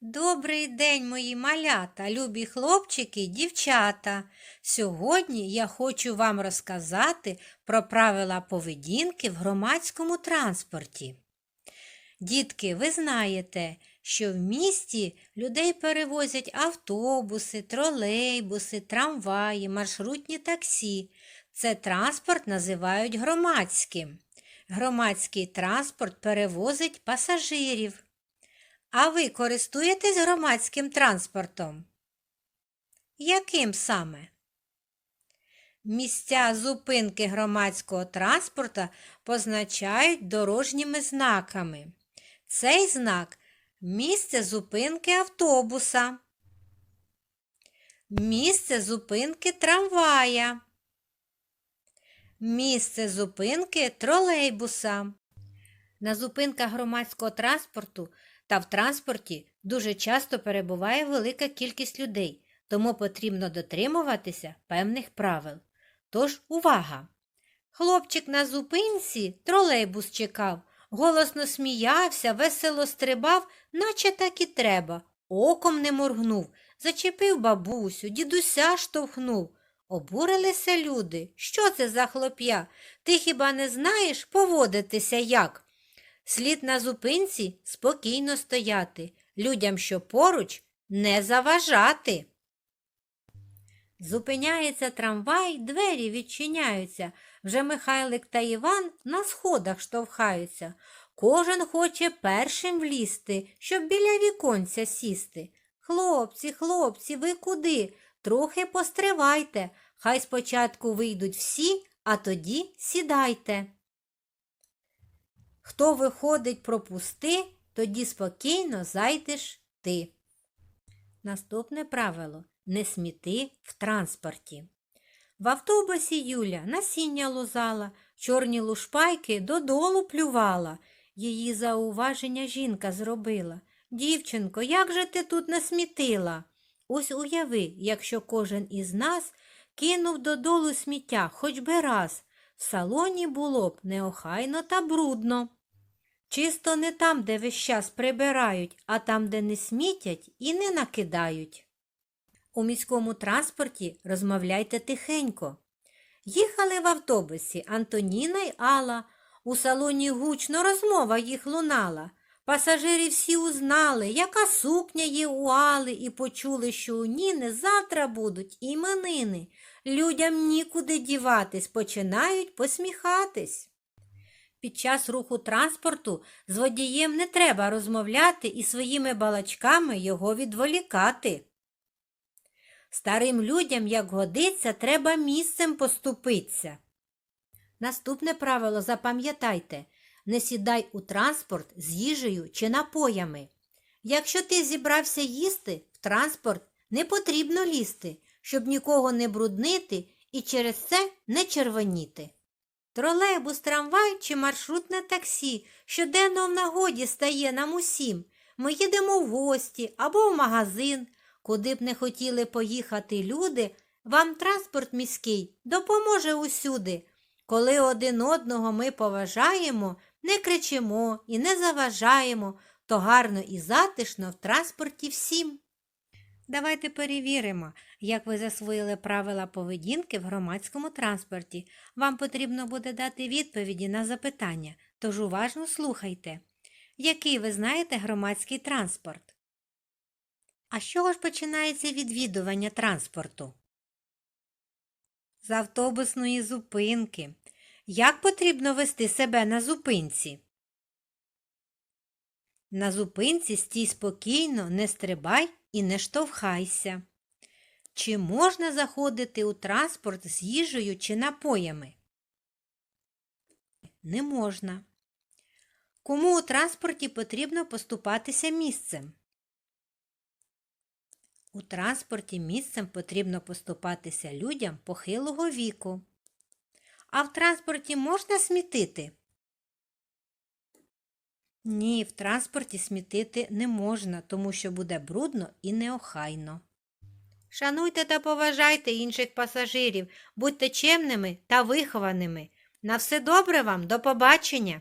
Добрий день, мої малята, любі хлопчики, дівчата. Сьогодні я хочу вам розказати про правила поведінки в громадському транспорті. Дітки, ви знаєте, що в місті людей перевозять автобуси, тролейбуси, трамваї, маршрутні таксі. Це транспорт називають громадським. Громадський транспорт перевозить пасажирів. А ви користуєтесь громадським транспортом? Яким саме? Місця зупинки громадського транспорта позначають дорожніми знаками. Цей знак місце зупинки автобуса, місце зупинки трамвая, місце зупинки тролейбуса. На зупинках громадського транспорту та в транспорті дуже часто перебуває велика кількість людей, тому потрібно дотримуватися певних правил. Тож увага! Хлопчик на зупинці тролейбус чекав, голосно сміявся, весело стрибав, наче так і треба, оком не моргнув, зачепив бабусю, дідуся штовхнув. Обурилися люди. Що це за хлоп'я? Ти хіба не знаєш поводитися як? Слід на зупинці спокійно стояти, людям, що поруч, не заважати. Зупиняється трамвай, двері відчиняються. Вже Михайлик та Іван на сходах штовхаються. Кожен хоче першим влізти, щоб біля віконця сісти. Хлопці, хлопці, ви куди? Трохи постривайте. Хай спочатку вийдуть всі, а тоді сідайте. Хто виходить пропусти, тоді спокійно зайдеш ти. Наступне правило не сміти в транспорті. В автобусі Юля насіння лузала, чорні лушпайки додолу плювала. Її зауваження жінка зробила. Дівчинко, як же ти тут насмітила? Ось уяви, якщо кожен із нас кинув додолу сміття хоч би раз, в салоні було б неохайно та брудно. Чисто не там, де весь час прибирають, а там, де не смітять і не накидають. У міському транспорті розмовляйте тихенько. Їхали в автобусі Антоніна й Алла. У салоні гучно розмова їх лунала. Пасажири всі узнали, яка сукня є у Али, і почули, що у Ніни завтра будуть іменини. Людям нікуди діватись, починають посміхатись. Під час руху транспорту з водієм не треба розмовляти і своїми балачками його відволікати. Старим людям, як годиться, треба місцем поступитися. Наступне правило запам'ятайте не сідай у транспорт з їжею чи напоями. Якщо ти зібрався їсти, в транспорт не потрібно лізти, щоб нікого не бруднити і через це не червоніти. Тролейбус, трамвай чи маршрутне таксі щоденно в нагоді стає нам усім. Ми їдемо в гості або в магазин. Куди б не хотіли поїхати люди, вам транспорт міський допоможе усюди. Коли один одного ми поважаємо, не кричимо і не заважаємо, то гарно і затишно в транспорті всім. Давайте перевіримо, як ви засвоїли правила поведінки в громадському транспорті. Вам потрібно буде дати відповіді на запитання, тож уважно слухайте. Який ви знаєте громадський транспорт? А з чого ж починається відвідування транспорту? З автобусної зупинки. Як потрібно вести себе на зупинці? На зупинці стій спокійно, не стрибай і не штовхайся. Чи можна заходити у транспорт з їжею чи напоями? Не можна. Кому у транспорті потрібно поступатися місцем? У транспорті місцем потрібно поступатися людям похилого віку. А в транспорті можна смітити? Ні, в транспорті смітити не можна, тому що буде брудно і неохайно. Шануйте та поважайте інших пасажирів, будьте чемними та вихованими. На все добре вам, до побачення!